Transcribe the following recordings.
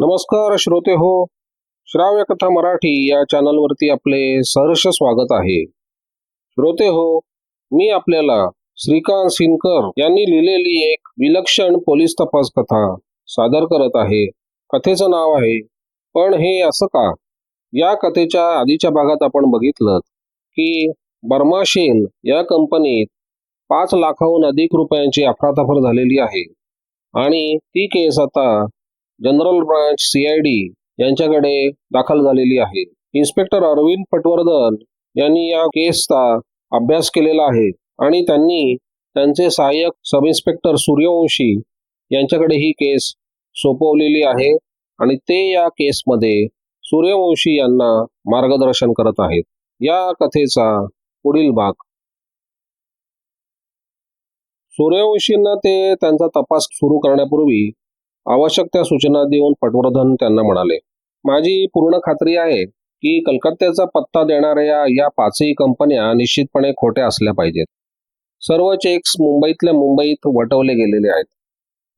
नमस्कार श्रोते हो. श्राव्य कथा मराठी या चॅनलवरती आपले सहर्ष स्वागत आहे. श्रोते हो मी आपल्याला श्रीकांत सिनकर यांनी लिहिलेली एक विलक्षण पोलीस तपास कथा सादर करत आहे. कथेचं नाव आहे पण हे असं का? या कथेच्या आधीच्या भागात आपण बघितलं की बर्माशेल या कंपनीत पाच लाखाहून अधिक रुपयांची अफरातफर झालेली आहे. आणि ती केस आता जनरल ब्रांच सीआयडी यांच्याकडे दाखल झालेली आहे. इन्स्पेक्टर अरविंद पटवर्धन यांनी या केसचा अभ्यास केलेला आहे आणि त्यांनी त्यांचे सहाय्यक सब इन्स्पेक्टर सूर्यवंशी यांच्याकडे ही केस सोपवलेली आहे आणि ते या केसमध्ये सूर्यवंशी यांना मार्गदर्शन करत आहेत. या कथेचा पुढील भाग. सूर्यवंशींना ते त्यांचा तपास सुरू करण्यापूर्वी आवश्यक त्या सूचना देऊन पटवर्धन त्यांना म्हणाले. माझी पूर्ण खात्री आहे की कलकत्त्याचा पत्ता देणाऱ्या या पाचही कंपन्या निश्चितपणे खोट्या असल्या पाहिजेत. सर्व चेक्स मुंबईतल्या मुंबईत वटवले गेलेले आहेत.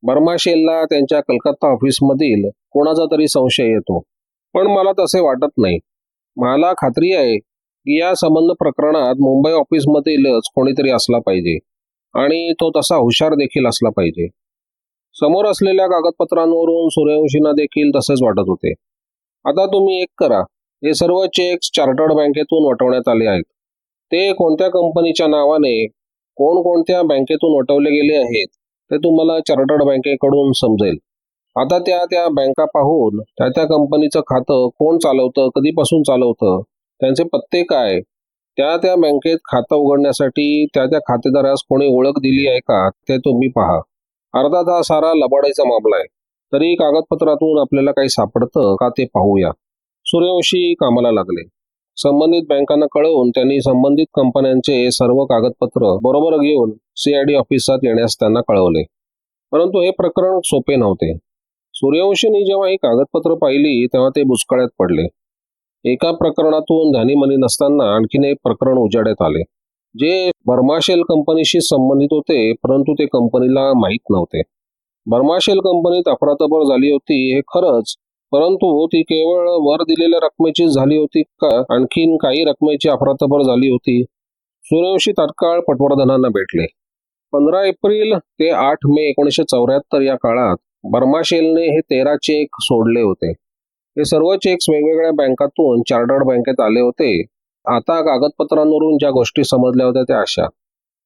बर्मा शेलला त्यांच्या कलकत्ता ऑफिसमधील कोणाचा तरी संशय येतो. पण मला तसे वाटत नाही. मला खात्री आहे की या संबंध प्रकरणात मुंबई ऑफिसमधीलच कोणीतरी असला पाहिजे. आणि तो तसा हुशार देखील असला पाहिजे. समोर असलेल्या कागदपत्रांवरून सूर्यवंशींना देखील तसेच वाटत होते. आता तुम्ही एक करा. हे सर्व चेक्स चार्टर्ड बँकेतून वटवण्यात आले आहेत. ते कोणत्या कंपनीच्या नावाने कोणकोणत्या बँकेतून वटवले गेले आहेत ते तुम्हाला चार्टर्ड बँकेकडून समजेल. आता त्या त्या बँका पाहून त्या त्या कंपनीचं खातं कोण चालवतं कधीपासून चालवतं त्यांचे पत्ते काय? त्या त्या बँकेत खातं उघडण्यासाठी त्या त्या खातेदारास कोणी ओळख दिली आहे का ते तुम्ही पहा. अर्धा तास सारा लबाडायचा मामला आहे. तरी कागदपत्रातून आपल्याला काही सापडतं का ते पाहूया. सूर्यवंशी कामाला लागले. संबंधित बँकांना कळवून त्यांनी संबंधित कंपन्यांचे सर्व कागदपत्र बरोबर घेऊन सीआयडी ऑफिसात येण्यास त्यांना कळवले. परंतु हे प्रकरण सोपे नव्हते. सूर्यवंशींनी जेव्हा ही कागदपत्र पाहिली तेव्हा ते बुचकळ्यात पडले. एका प्रकरणातून ध्यानीमनी नसताना आणखीन एक प्रकरण उजाड्यात आले. जे बर्माशेल कंपनीशी संबंधित होते परंतु ते कंपनीला माहीत नव्हते. बर्माशेल कंपनीत अफरातफर झाली होती हे खरंच परंतु ती केवळ वर दिलेल्या रकमेची झाली होती का? आणखीन काही रकमेची अफरातफर झाली होती? सूर्यवंशी तात्काळ पटवर्धनांना भेटले. पंधरा एप्रिल ते आठ मे एकोणीसशे चौऱ्याहत्तर या काळात बर्माशेलने हे तेरा चेक सोडले होते. हे सर्व चेक्स वेगवेगळ्या बँकातून चार्टर्ड बँकेत आले होते. आता कागदपत्रांवरून ज्या गोष्टी समजल्या होत्या त्या अशा.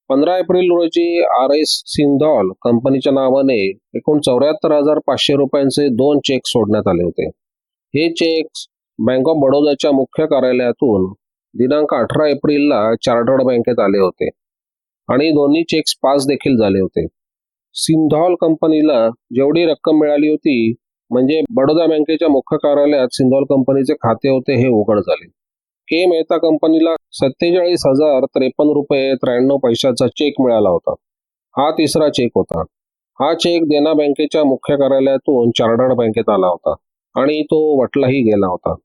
पंधरा एप्रिल रोजी आर एस सिंधॉल कंपनीच्या नावाने एकूण चौऱ्याहत्तर हजार पाचशे रुपयांचे दोन चेक सोडण्यात आले होते. हे चेक्स बँक ऑफ बडोदाच्या मुख्य कार्यालयातून दिनांक अठरा एप्रिलला चार्टर्ड बँकेत आले होते आणि दोन्ही चेक्स पास देखील झाले होते. सिंधॉल कंपनीला जेवढी रक्कम मिळाली होती म्हणजे बडोदा बँकेच्या मुख्य कार्यालयात सिंधॉल कंपनीचे खाते होते हे उघड झाले. के मेहता कंपनीला सत्तेचाळीस हजार त्रेपन्न रुपये त्र्याण्णव पैशाचा चेक मिळाला होता. हा तिसरा चेक होता. हा चेक देना बँकेच्या मुख्य कार्यालयातून चार्टर्ड बँकेत आला होता आणि तो वटलाही गेला होता.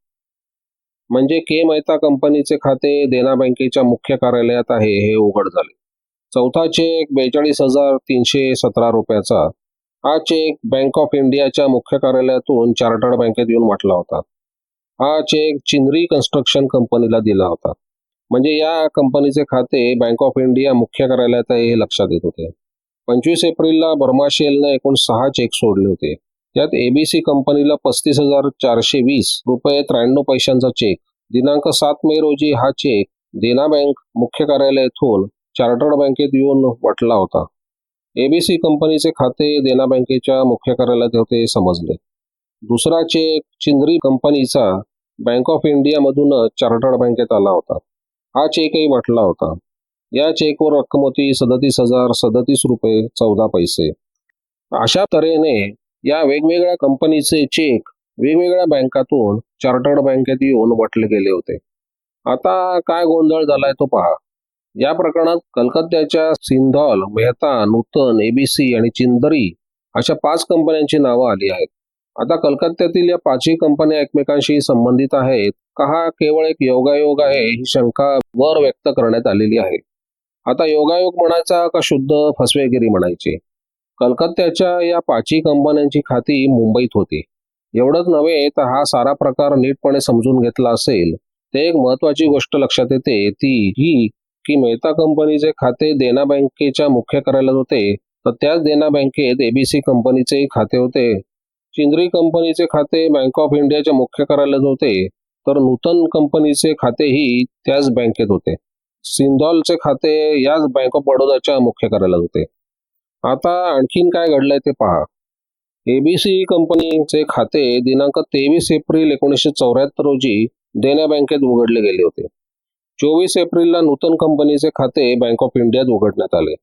म्हणजे के मेहता कंपनीचे खाते देना बँकेच्या मुख्य कार्यालयात आहे हे उघड झाले. चौथा चेक बेचाळीस हजार तीनशे सतरा रुपयाचा. हा चेक बँक ऑफ इंडियाच्या मुख्य कार्यालयातून चार्टर्ड बँकेत येऊन वाटला होता. हा चेक चिंद्री कन्स्ट्रक्शन कंपनीला दिला होता. म्हणजे या कंपनीचे खाते बँक ऑफ इंडिया मुख्य कार्यालयात आहे हे लक्षात येत होते. पंचवीस एप्रिलला बर्माशेलने एकूण सहा चेक सोडले होते. त्यात एबीसी कंपनीला पस्तीस हजार चारशे वीस रुपये त्र्याण्णव पैशांचा चेक दिनांक सात मे रोजी हा चेक देना बँक मुख्य कार्यालयातून चार्टर्ड बँकेत येऊन वटला होता. एबीसी कंपनीचे खाते देना बँकेच्या मुख्य कार्यालयात होते समजले. दुसरा चेक चिंद्री कंपनीचा बँक ऑफ इंडियामधूनच चार्टर्ड बँकेत आला होता. हा चेकही म्हटला होता. या चेकवर रक्कम होती सदतीस हजार सदतीस रुपये चौदा पैसे. अशा तऱ्हेने या वेगवेगळ्या कंपनीचे चेक वेगवेगळ्या बँकातून चार्टर्ड बँकेत येऊन वाटले गेले होते. आता काय गोंधळ झालाय तो पहा. या प्रकरणात कलकत्त्याच्या सिंधॉल मेहता नूतन एबीसी आणि चिंदरी अशा पाच कंपन्यांची नावं आली आहेत. आता कलकत्त्यातील या पाचही कंपन्या एकमेकांशी संबंधित आहेत का हा केवळ एक योगायोग आहे ही शंका वर व्यक्त करण्यात आलेली आहे. आता योगायोग म्हणायचा का शुद्ध फसवेगिरी म्हणायची? कलकत्त्याच्या या पाचही कंपन्यांची खाती मुंबईत होती. एवढंच नव्हे तर हा सारा प्रकार नीटपणे समजून घेतला असेल ते एक महत्वाची गोष्ट लक्षात येते ती ही की मेहता कंपनीचे खाते देना बँकेच्या मुख्य कार्यालयात होते तर त्याच देना बँकेत एबीसी कंपनीचे खाते होते. चिंद्री कंपनीचे खाते बँक ऑफ इंडियाच्या मुख्य कार्यालयात होते. तर नूतन कंपनीचे खातेही त्याच बँकेत होते. सिंधॉलचे खाते याच बँक ऑफ बडोदाच्या मुख्य कार्यालयात होते. आता आणखीन काय घडलंय ते पहा. एबीसी कंपनीचे खाते दिनांक तेवीस एप्रिल एकोणीसशे चौऱ्याहत्तर रोजी देना बँकेत उघडले गेले होते. चोवीस एप्रिलला नूतन कंपनीचे खाते बँक ऑफ इंडियात उघडण्यात आले.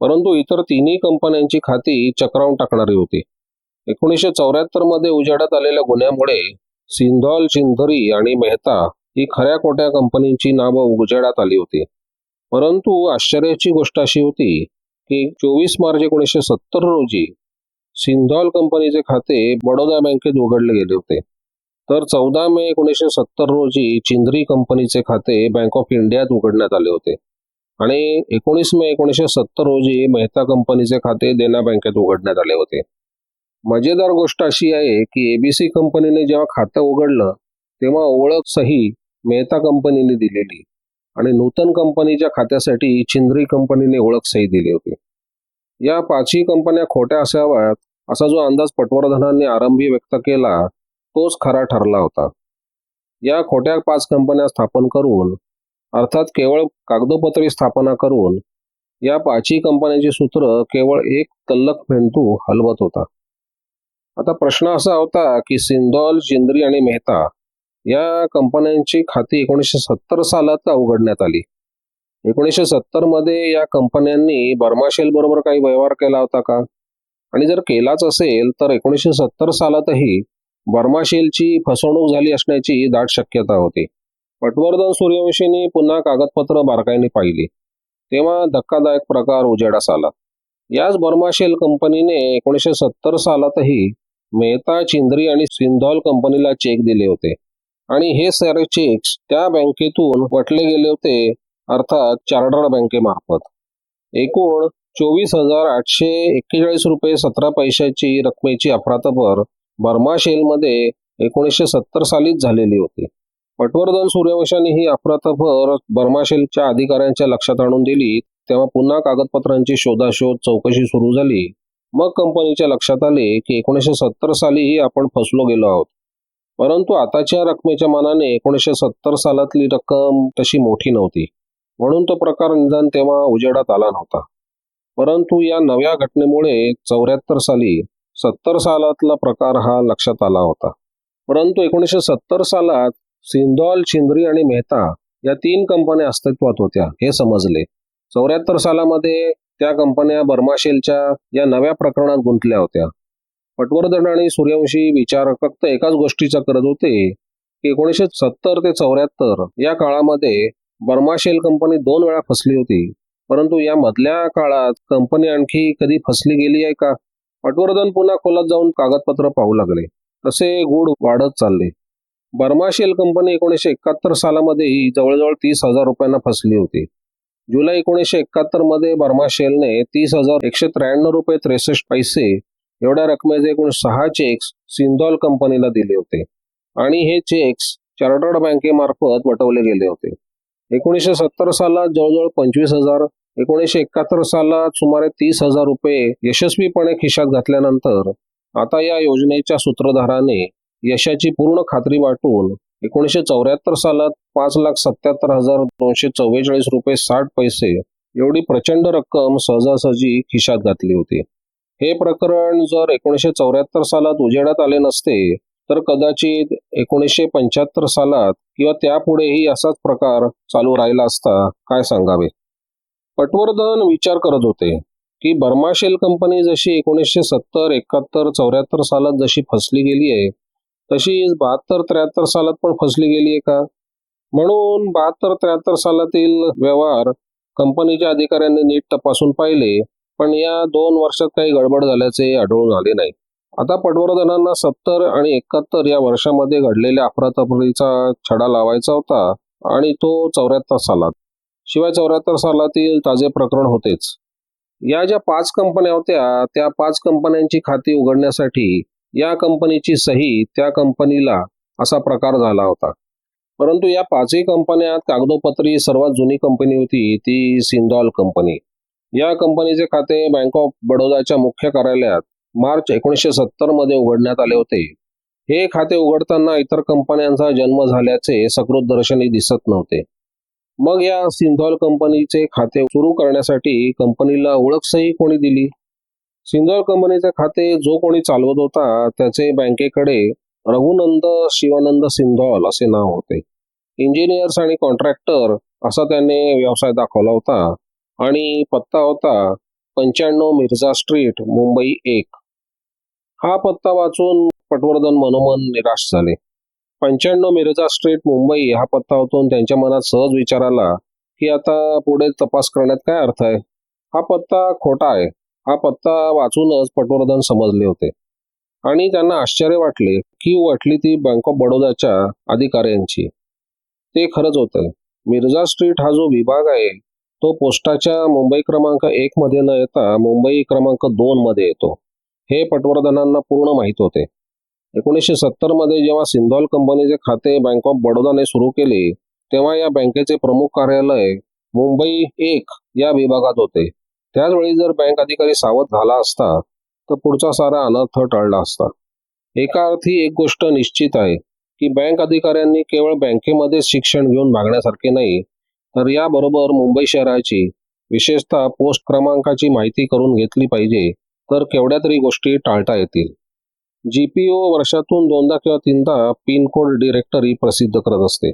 परंतु इतर तिन्ही कंपन्यांची खाती चक्रावून टाकणारी होती. एकोणीसशे चौऱ्याहत्तरमध्ये उजेडात आलेल्या गुन्ह्यामुळे सिंधॉल चिंधरी आणि मेहता ही खऱ्या खोट्या कंपनीची नावं उजेडात आली होती. परंतु आश्चर्याची गोष्ट अशी होती की चोवीस मार्च एकोणीसशे सत्तर रोजी सिंधॉल कंपनीचे खाते बडोदा बँकेत उघडले गेले होते. तर चौदा मे एकोणीसशे सत्तर रोजी चिंधरी कंपनीचे खाते बँक ऑफ इंडियात उघडण्यात आले होते आणि एकोणीस मे एकोणीसशे सत्तर रोजी मेहता कंपनीचे खाते देना बँकेत उघडण्यात आले होते. मजेदार गोष्ट अशी आहे की एबीसी कंपनीने जेव्हा खातं उघडलं तेव्हा ओळख सही मेहता कंपनीने दिलेली आणि नूतन कंपनीच्या खात्यासाठी चिंद्री कंपनीने ओळख सही दिली होती. या पाचही कंपन्या खोट्या असाव्यात असा जो अंदाज पटवर्धनांनी आरंभी व्यक्त केला तोच खरा ठरला होता. या खोट्या पाच कंपन्या स्थापन करून अर्थात केवळ कागदोपत्री स्थापना करून या पाचही कंपन्यांची सूत्र केवळ एक तल्लक मेंदू हलवत होता. आता प्रश्न असा होता की सिंधॉल जिंद्री आणि मेहता या कंपन्यांची खाती एकोणीसशे सत्तर सालात उघडण्यात आली. एकोणीसशे सत्तरमध्ये या कंपन्यांनी बर्माशेल बरोबर काही व्यवहार केला होता का? आणि जर केलाच असेल तर एकोणीसशे सत्तर सालातही बर्माशेलची फसवणूक झाली असण्याची दाट शक्यता होती. पटवर्धन सूर्यवंशींनी पुन्हा कागदपत्र बारकाईने पाहिली. तेव्हा धक्कादायक प्रकार उजेडास आला. याच बर्माशेल कंपनीने एकोणीसशे सत्तर सालातही मेहता चिंद्री आणि सिंधॉल कंपनीला चेक दिले होते. आणि हे सारे चेक्स त्या बँकेतून वटले गेले होते अर्थात चार्टर्ड बँकेमार्फत. एकूण चोवीस हजार आठशे एक्केचाळीस रुपये सतरा पैशाची रकमेची अफरातफर बर्मा शेलमध्ये एकोणीसशे सत्तर सालीच झालेली होती. पटवर्धन सूर्यवंशांनी ही अफरातफर बर्माशेलच्या अधिकाऱ्यांच्या लक्षात आणून दिली तेव्हा पुन्हा कागदपत्रांची शोधाशोध चौकशी सुरू झाली. मग कंपनीच्या लक्षात आले की एकोणीसशे सत्तर सालीही आपण फसलो गेलो आहोत. परंतु आताच्या रकमेच्या मानाने एकोणीसशे सत्तर सालातली रक्कम तशी मोठी नव्हती. म्हणून तो प्रकार निदान तेव्हा उजेडात आला नव्हता. परंतु या नव्या घटनेमुळे चौऱ्याहत्तर साली सत्तर सालातला प्रकार हा लक्षात आला होता. परंतु एकोणीसशे सत्तर सालात सिंधॉल चिंद्री आणि मेहता या तीन कंपन्या अस्तित्वात होत्या हे समजले. चौऱ्याहत्तर सालामध्ये त्या कंपन्या बर्माशेलच्या या नव्या प्रकरणात गुंतल्या होत्या. पटवर्धन आणि सूर्यवंशी विचार फक्त एकाच गोष्टीचा करत होते. की एकोणीसशे सत्तर ते चौऱ्याहत्तर या काळामध्ये बर्माशेल कंपनी दोन वेळा फसली होती. परंतु या मधल्या काळात कंपनी आणखी कधी फसली गेली आहे का? पटवर्धन पुन्हा खोलात जाऊन कागदपत्र पाहू लागले. तसे गुढ वाढत चालले. बर्माशेल कंपनी एकोणीसशे एकाहत्तर सालामध्येही जवळजवळ तीस हजार रुपयांना फसली होती. जुलै एकोणीसशे एकाहत्तरमध्ये बर्माशेलने तीस हजार एकशे त्र्याण्णव रुपये त्रेसष्ट पैसे एवढ्या रकमेचे एकूण सहा चेक्स सिंधॉल कंपनीला दिले होते. आणि हे चेक्स चार्टर्ड बँकेमार्फत वटवले गेले होते. एकोणीसशे सत्तर सालात जवळजवळ पंचवीस हजार एकोणीसशे एकाहत्तर सालात सुमारे तीस हजार रुपये यशस्वीपणे खिशात घातल्यानंतर आता या योजनेच्या सूत्रधाराने यशाची पूर्ण खात्री वाटून एकोणीसशे चौऱ्याहत्तर सालात पाच लाख सत्याहत्तर हजार दोनशे चव्वेचाळीस रुपये साठ पैसे एवढी प्रचंड रक्कम सहजासहजी खिशात घातली होती. हे प्रकरण जर एकोणीसशे चौऱ्याहत्तर सालात उजेडात आले नसते तर कदाचित एकोणीसशे पंच्याहत्तर सालात किंवा त्यापुढेही असाच प्रकार चालू राहिला असता काय सांगावे? पटवर्धन विचार करत होते की बर्माशेल कंपनी जशी एकोणीसशे सत्तर एकाहत्तर चौऱ्याहत्तर सालात जशी फसली गेली आहे तशीच बहात्तर त्र्याहत्तर सालात पण फसली गेली आहे का? म्हणून बहात्तर त्र्याहत्तर सालातील व्यवहार कंपनीच्या अधिकाऱ्यांनी नीट तपासून पाहिले पण या दोन वर्षात काही गडबड झाल्याचे आढळून आले नाही. आता पटवर्धनांना सत्तर आणि एकाहत्तर या वर्षामध्ये घडलेल्या अफरातफरीचा छडा लावायचा होता आणि तो चौऱ्याहत्तर सालात. शिवाय चौऱ्याहत्तर सालातील ताजे प्रकरण होतेच. या ज्या पाच कंपन्या होत्या त्या पाच कंपन्यांची खाती उघडण्यासाठी या कंपनीची सही त्या कंपनीला असा प्रकार झाला होता. परंतु या पाचही कंपन्यात कागदोपत्री सर्वात जुनी कंपनी होती ती सिंदॉल कंपनी. या कंपनीचे खाते बँक ऑफ बडोदाच्या मुख्य कार्यालयात मार्च एकोणीसशे सत्तरमध्ये उघडण्यात आले होते. हे खाते उघडताना इतर कंपन्यांचा जन्म झाल्याचे सकृत दर्शनी दिसत नव्हते. मग या सिंधॉल कंपनीचे खाते सुरू करण्यासाठी कंपनीला ओळख सही कोणी दिली? सिंधॉल कंपनीचे खाते जो कोणी चालवत होता त्याचे बँकेकडे रघुनंद शिवानंद सिंधॉल असे नाव होते. इंजिनियर्स आणि कॉन्ट्रॅक्टर असा त्याने व्यवसाय दाखवला होता. आणि पत्ता होता पंच्याण्णव मिर्झा स्ट्रीट मुंबई एक. हा पत्ता वाचून पटवर्धन मनोमन निराश झाले. पंच्याण्णव मिर्झा स्ट्रीट मुंबई हा पत्ता होतून त्यांच्या मनात सहज विचार आला की आता पुढे तपास करण्यात काय अर्थ आहे? हा पत्ता खोटा आहे. हा पत्ता वाचूनच पटवर्धन समजले होते. आणि त्यांना आश्चर्य वाटले की वाटली ती बँक ऑफ बडोदाच्या अधिकाऱ्यांची. ते खरंच होतं. मिर्झा स्ट्रीट हा जो विभाग आहे तो पोस्टाच्या मुंबई क्रमांक एक मध्ये न येता मुंबई क्रमांक दोन मध्ये येतो. हे पटवर्धनांना पूर्ण माहीत होते. एकोणीसशे सत्तरमध्ये जेव्हा सिंधॉल कंपनीचे खाते बँक ऑफ बडोदाने सुरू केले तेव्हा या बँकेचे प्रमुख कार्यालय मुंबई एक या विभागात होते. त्याचवेळी जर बँक अधिकारी सावध झाला असता तर पुढचा सारा अनर्थ टळला असता. एका अर्थी एक गोष्ट निश्चित आहे की बँक अधिकाऱ्यांनी केवळ बँकेमध्ये शिक्षण घेऊन मागण्यासारखे नाही तर याबरोबर मुंबई शहराची विशेषतः पोस्ट क्रमांकाची माहिती करून घेतली पाहिजे तर केवढ्या तरी गोष्टी टाळता येतील. जीपीओ वर्षातून दोनदा किंवा तीनदा पिन कोड डिरेक्टरी प्रसिद्ध करत असते.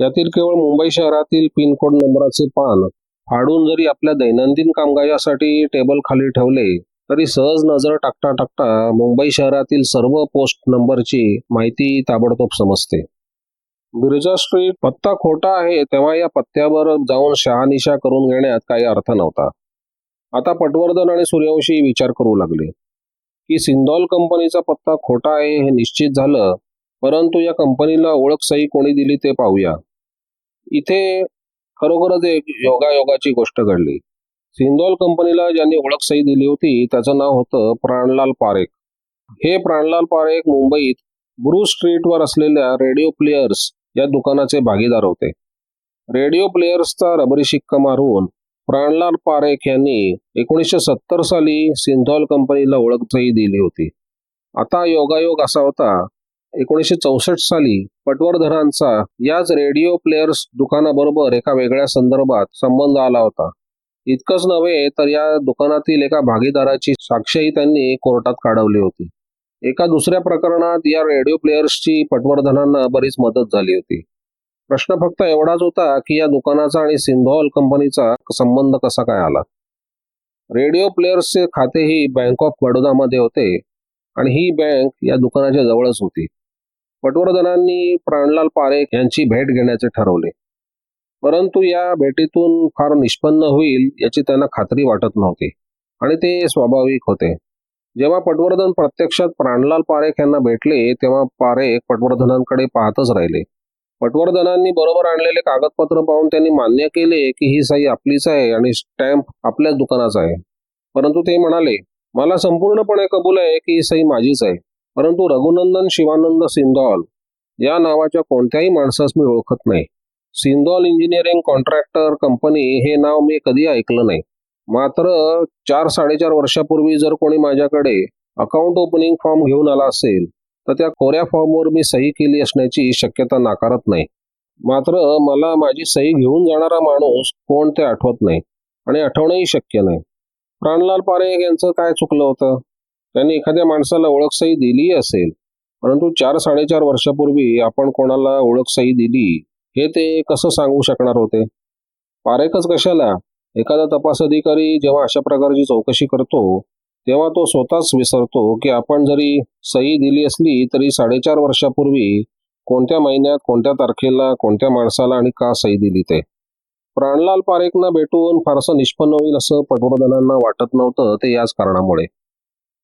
यातील केवळ मुंबई शहरातील पिन कोड नंबराचे पान फाडून जरी आपल्या दैनंदिन कामकाजासाठी टेबल खाली ठेवले तरी सहज नजर टाकता टाकता मुंबई शहरातील सर्व पोस्ट नंबरची माहिती ताबडतोब समजते. बिर्जा स्ट्रीट पत्ता खोटा आहे तेव्हा या पत्त्यावर जाऊन शहानिशा करून घेण्यात काही अर्थ नव्हता. आता पटवर्धन आणि सूर्यवंशी विचार करू लागले. की सिंधॉल कंपनीचा पत्ता खोटा आहे हे निश्चित झालं परंतु या कंपनीला ओळख सही कोणी दिली ते पाहूया. इथे खरोखरच एक योगायोगाची गोष्ट घडली. सिंधॉल कंपनीला ज्यांनी ओळख सही दिली होती त्याचं नाव होतं प्राणलाल पारेख. हे प्राणलाल पारेख मुंबईत ब्रू स्ट्रीटवर असलेल्या रेडिओ प्लेयर्स या दुकानाचे भागीदार होते. रेडिओ प्लेयर्सचा रबरी शिक्का मारून प्राणलाल पारेख यांनी एकोणीसशे सत्तर साली सिंधॉल कंपनीला ओळख सही दिली होती. आता योगायोग असा होता एकोणीसशे चौसष्ट साली पटवर्धनांचा याच रेडिओ प्लेयर्स दुकानाबरोबर एका वेगळ्या संदर्भात संबंध आला होता. इतकंच नव्हे तर या दुकानातील एका भागीदाराची साक्षही त्यांनी कोर्टात काढवली होती. एका दुसऱ्या प्रकरणात या रेडिओ प्लेयर्सची पटवर्धनांना बरीच मदत झाली होती. प्रश्न फक्त एवढाच होता की या दुकानाचा आणि सिंधॉल कंपनीचा संबंध कसा काय आला? रेडिओ प्लेयर्सचे खाते ही बँक ऑफ बडोदामध्ये होते आणि ही बँक या दुकानाच्या जवळच होती. पटवर्धनांनी प्राणलाल पारेख यांची भेट घेण्याचे ठरवले. परंतु या भेटीतून फार निष्पन्न होईल याची त्यांना खात्री वाटत नव्हती आणि ते स्वाभाविक होते. जेव्हा पटवर्धन प्रत्यक्षात प्राणलाल पारेख यांना भेटले तेव्हा पारेख पटवर्धनांकडे पाहतच राहिले. पटवर्धनांनी बरोबर आणलेले कागदपत्र पाहून त्यांनी मान्य केले की ही सही आपलीच आहे आणि स्टॅम्प आपल्याच दुकानाचा आहे. परंतु ते म्हणाले मला संपूर्णपणे कबूल आहे की ही सही माझीच आहे. परंतु रघुनंदन शिवानंद सिंधॉल या नावाच्या कोणत्याही माणसास मी ओळखत नाही. सिंधॉल इंजिनिअरिंग कॉन्ट्रॅक्टर कंपनी हे नाव मी कधी ऐकलं नाही. मात्र चार साडेचार वर्षापूर्वी जर कोणी माझ्याकडे अकाउंट ओपनिंग फॉर्म घेऊन आला असेल तर त्या कोऱ्या फॉर्मवर मी सही केली असण्याची शक्यता नाकारत नाही. मात्र मला माझी सही घेऊन जाणारा माणूस कोण ते आठवत नाही आणि आठवणंही शक्य नाही. प्राणलाल पारेख यांचं काय चुकलं होतं? त्यांनी एखाद्या माणसाला ओळख सही दिली असेल. परंतु चार साडेचार वर्षापूर्वी आपण कोणाला ओळख सही दिली हे ते कसं सांगू शकणार होते? पारेखच कशाला? एखादा तपास अधिकारी जेव्हा अशा प्रकारची चौकशी करतो तेव्हा तो स्वतःच विसरतो की आपण जरी सही दिली असली तरी साडेचार वर्षापूर्वी कोणत्या महिन्यात कोणत्या तारखेला कोणत्या माणसाला आणि का सही दिली ते? प्राणलाल पारेखना भेटून फारसं निष्पन्न होईल असं पटवर्धनांना वाटत नव्हतं ते याच कारणामुळे.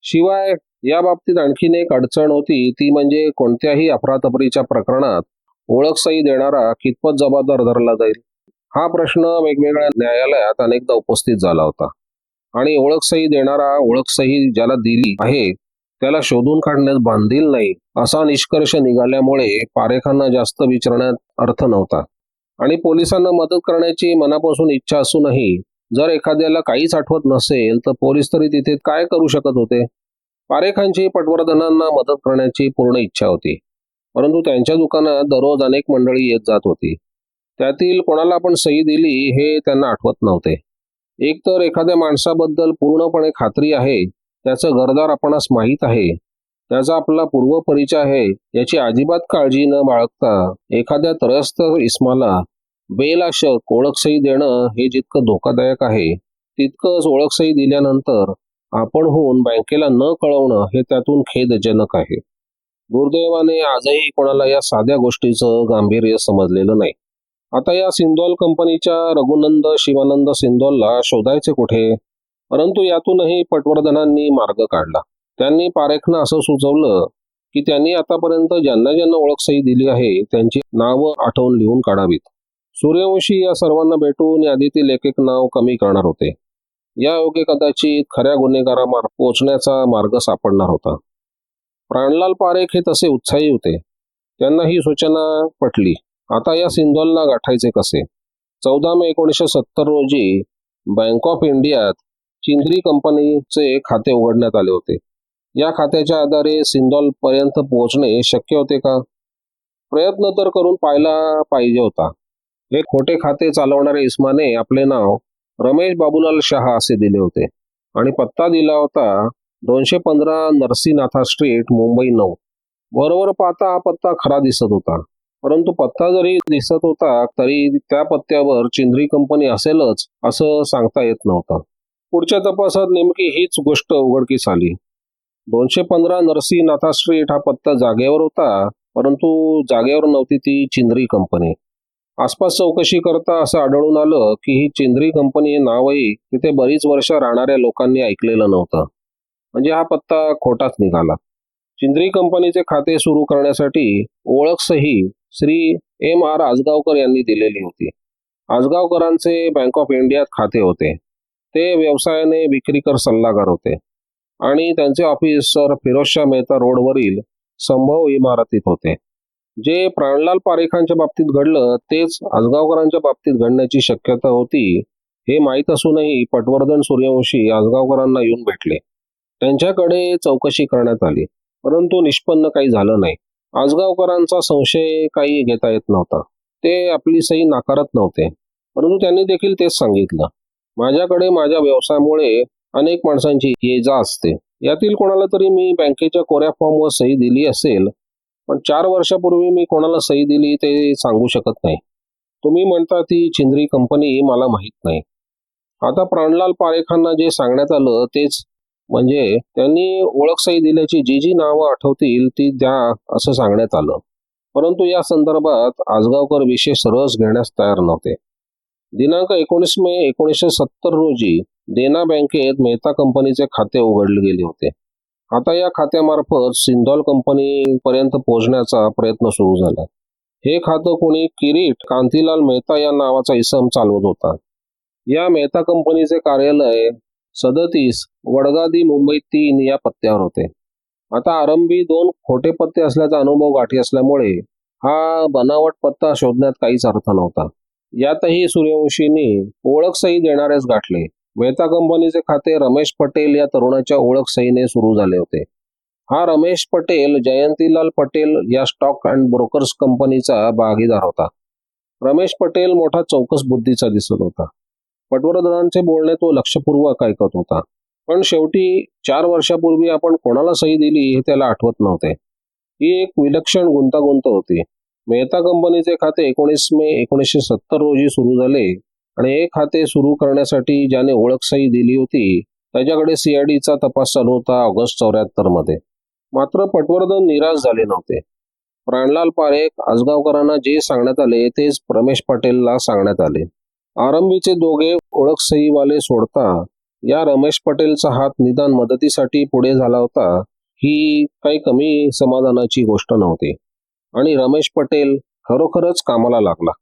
शिवाय या बाबतीत आणखीन एक अडचण होती ती म्हणजे कोणत्याही अफरातफरीच्या प्रकरणात ओळख सही देणारा कितपत जबाबदार धरला जाईल? हा प्रश्न वेगवेगळ्या न्यायालयात अनेकदा उपस्थित झाला होता. आणि ओळख सही देणारा ओळख सही ज्याला दिली आहे त्याला शोधून काढण्यास बांधील नाही असा निष्कर्ष निघाल्यामुळे पारेखांना जास्त विचारण्यात अर्थ नव्हता. आणि पोलिसांना मदत करण्याची मनापासून इच्छा असूनही जर एखाद्याला काहीच आठवत नसेल तर पोलीस तरी तिथे काय करू शकत होते? पारेखांची पटवर्धनांना मदत करण्याची पूर्ण इच्छा होती. परंतु त्यांच्या दुकानात दररोज अनेक मंडळी येत जात होती. त्यातील कोणाला आपण सही दिली हे त्यांना आठवत नव्हते. एकतर एखाद्या माणसाबद्दल पूर्णपणे खात्री आहे त्याचं घरदार आपणास माहीत आहे त्याचा आपला पूर्व परिचय आहे याची अजिबात काळजी न बाळगता एखाद्या त्रयस्थ इस्माला बेलाशक ओळखसही देणं हे जितकं धोकादायक आहे तितकंच ओळखसही दिल्यानंतर आपण होऊन बँकेला न कळवणं हे त्यातून खेदजनक आहे. दुर्दैवाने आजही कोणाला या साध्या गोष्टीचं गांभीर्य समजलेलं नाही. आता या सिंदोल कंपनीच्या रघुनंद शिवानंद सिंदोलला शोधायचे कुठे? परंतु यातूनही पटवर्धनांनी मार्ग काढला. त्यांनी पारेखनं असं सुचवलं की त्यांनी आतापर्यंत ज्यांना ज्यांना ओळख सही दिली आहे त्यांची नावं आठवून लिहून काढावीत. सूर्यवंशी या सर्वांना भेटून यादीतील एक एक नाव कमी करणार होते. या योगे कदाचित खऱ्या गुन्हेगारामार्ग पोहोचण्याचा मार्ग सापडणार होता. प्राणलाल पारेख हे तसे उत्साही होते. त्यांना ही सूचना पटली. आता या सिंधोलला गाठायचे कसे? चौदा मे एकोणीसशे सत्तर रोजी बँक ऑफ इंडियात चिंद्री कंपनीचे खाते उघडण्यात आले होते. या खात्याच्या आधारे सिंदोल पर्यंत पोहोचणे शक्य होते का? प्रयत्न तर करून पाहायला पाहिजे होता. हे खोटे खाते चालवणाऱ्या इस्माने आपले नाव रमेश बाबूलाल शहा असे दिले होते. आणि पत्ता दिला होता दोनशे पंधरा नरसीनाथा स्ट्रीट मुंबई नऊ. बरोबर पाहता हा पत्ता खरा दिसत होता. परंतु पत्ता जरी दिसत होता तरी त्या पत्त्यावर चिंद्री कंपनी असेलच असं सांगता येत नव्हतं. पुढच्या तपासात नेमकी हीच गोष्ट उघडकीस आली. दोनशे पंधरा नरसीनाथा स्ट्रीट हा पत्ता जागेवर होता परंतु जागेवर नव्हती ती चिंद्री कंपनी आसपास चौकशी करता असं आढळून आलं की ही चिंद्री कंपनी नावही तिथे बरीच वर्ष राहणाऱ्या लोकांनी ऐकलेलं नव्हतं. म्हणजे हा पत्ता खोटाच निघाला. चिंद्री कंपनीचे खाते सुरू करण्यासाठी ओळख सही श्री एम आर आजगावकर यांनी दिलेली होती. आजगावकरांचे बँक ऑफ इंडियात खाते होते. ते व्यवसायाने विक्रीकर सल्लागार होते. आणि त्यांचे ऑफिस सर फिरोजशाह मेहता रोडवरील संभव इमारतीत होते. जे प्राणलाल पारेखांच्या बाबतीत घडलं तेच आजगावकरांच्या बाबतीत घडण्याची शक्यता होती हे माहीत असूनही पटवर्धन सूर्यवंशी आजगावकरांना येऊन भेटले. त्यांच्याकडे चौकशी करण्यात आली परंतु निष्पन्न काही झालं नाही. आजगावकरांचा संशय काही घेता येत नव्हता. ते आपली सही नाकारत नव्हते परंतु त्यांनी देखील तेच सांगितलं. माझ्याकडे माझ्या व्यवसायामुळे अनेक माणसांची ये जा असते. यातील कोणाला तरी मी बँकेच्या कोऱ्या फॉर्मवर सही दिली असेल पण चार वर्षापूर्वी मी कोणाला सही दिली ते सांगू शकत नाही. तुम्ही म्हणता ती चिंद्री कंपनी मला माहीत नाही. आता प्राणलाल पारेखांना जे सांगण्यात आलं तेच म्हणजे त्यांनी ओळख सही दिल्याची जी जी नावं आठवतील ती द्या असं सांगण्यात आलं. परंतु या संदर्भात आजगावकर विशेष रस घेण्यास तयार नव्हते. दिनांक एकोणीस मे एकोणीसशे सत्तर रोजी देना बँकेत मेहता कंपनीचे खाते उघडले गेले होते. आता या खात्यामार्फत सिंधॉल कंपनी पर्यंत पोहोचण्याचा प्रयत्न सुरू झाला. हे खातं कोणी किरीट कांतीलाल मेहता या नावाचा इसम चालवत होता. या मेहता कंपनीचे कार्यालय सदतीस वडगादी मुंबई तीन या पत्त्यावर होते. आता आरंभी दोन खोटे पत्ते असल्याचा अनुभव गाठी असल्यामुळे हा बनावट पत्ता शोधण्यात काहीच अर्थ नव्हता. यातही सूर्यवंशींनी ओळख सही देणारेच गाठले. मेहता कंपनीचे खाते रमेश पटेल या तरुणाच्या ओळख सहीने सुरू झाले होते. हा रमेश पटेल जयंतीलाल पटेल या स्टॉक अँड ब्रोकर्स कंपनीचा भागीदार होता. रमेश पटेल मोठा चौकस बुद्धीचा दिसत होता. पटवर्धनांचे बोलणे तो लक्षपूर्वक ऐकत होता. पण शेवटी चार वर्षापूर्वी आपण कोणाला सही दिली हे त्याला आठवत नव्हते. ही एक विलक्षण गुंतागुंत होती. मेहता कंपनीचे खाते एकोणीस मे एकोणीसशे सत्तर रोजी सुरू झाले. आणि हे खाते सुरू करण्यासाठी ज्याने ओळख सही दिली होती त्याच्याकडे सीआयडीचा तपास चालू होता ऑगस्ट चौऱ्याहत्तरमध्ये. मात्र पटवर्धन निराश झाले नव्हते. प्राणलाल पारेख आजगावकरांना जे सांगण्यात आले तेच रमेश पटेलला सांगण्यात आले. आरंभीचे दोघे ओळख सहीवाले सोडता या रमेश पटेलचा हात निदान मदतीसाठी पुढे झाला होता ही काही कमी समाधानाची गोष्ट नव्हती. आणि रमेश पटेल खरोखरच कामाला लागला.